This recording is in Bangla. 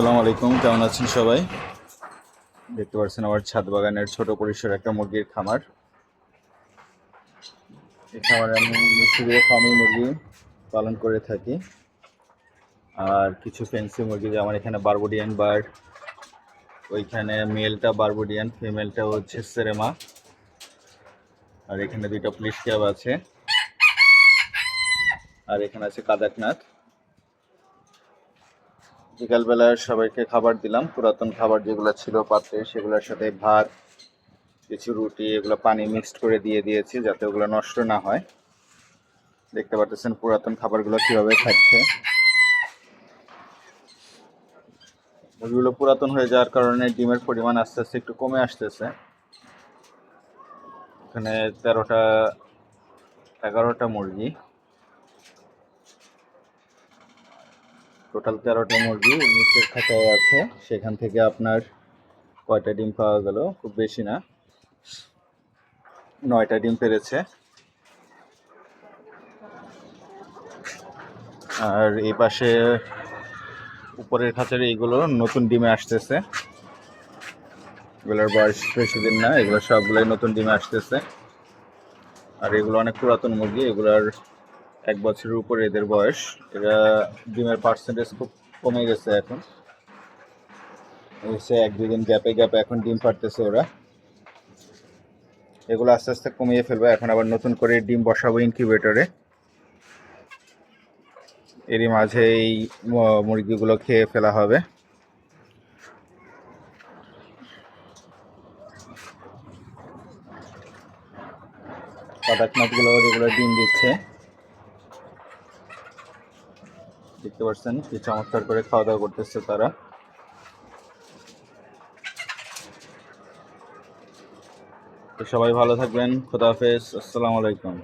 আসসালামু আলাইকুম, কেমন আছেন সবাই? দেখতে পাচ্ছেন আমার ছাদ বাগানের ছোট পরিসর একটা মুরগির খামার। এই খামারে আমি শুধু ফার্মি মুরগি পালন করে থাকি। আর কিছু ফেন্সি মুরগি, যেমন এখানে বারবুডিয়ান বার্ড, ওইখানে মেলটা বারবুডিয়ান, ফিমেলটা হচ্ছে সেরেমা। আর এখানে দুইটা পুলিশ ক্যাব আছে। আর এখানে আছে কাদাকনাথ। বিকালবেলা সবাইকে খাবার দিলাম। পুরাতন খাবার যেগুলো ছিল পাত্রে, সেগুলোর সাথে ভাত, কিছু রুটি, এগুলো পানি মিক্সড করে দিয়ে দিয়েছি যাতে ওগুলো নষ্ট না হয়। দেখতে পাচ্ছেন পুরাতন খাবারগুলো কীভাবে খাচ্ছে। ওগুলো পুরাতন হয়ে যাওয়ার কারণে ডিমের পরিমাণ আস্তে আস্তে একটু কমে আসতেছে। এখানে তেরোটা, এগারোটা মুরগি। টোটাল তেরোটা মুরগি নিচের খাঁচায় আছে। সেখান থেকে আপনার কয়টা ডিম পাওয়া গেল? খুব বেশি না। নয়টা ডিম পেরেছে। আর এই পাশে উপরের খাঁচার এইগুলো নতুন ডিমে আসতেছে। এগুলোর বয়স বেশি দিন না, এগুলো সবগুলোই নতুন ডিমে আসতেছে। আর এগুলো অনেক পুরাতন মুরগি, এগুলোর এক বছরের উপরে এদের বয়স, এরা ডিমের পার্সেন্টেজ খুব কমে গেছে এখন। হচ্ছে এক দুই দিন গ্যাপে গ্যাপে এখন ডিম পারতেছে ওরা। এগুলো আস্তে আস্তে কমিয়ে ফেলবে, এখন আবার নতুন করে ডিম বসাবো ইনকিউবেটরে এরই মাঝে এই মুরগিগুলো খেয়ে ফেলা হবে। কাদাকনাথগুলো যেগুলো ডিম দিচ্ছে। দেখতে পাচ্ছেন, কি চমৎকার করে খাওয়া দাওয়া করতেছে তারা। সবাই ভালো থাকবেন, খোদা হাফেজ, আসসালামু আলাইকুম।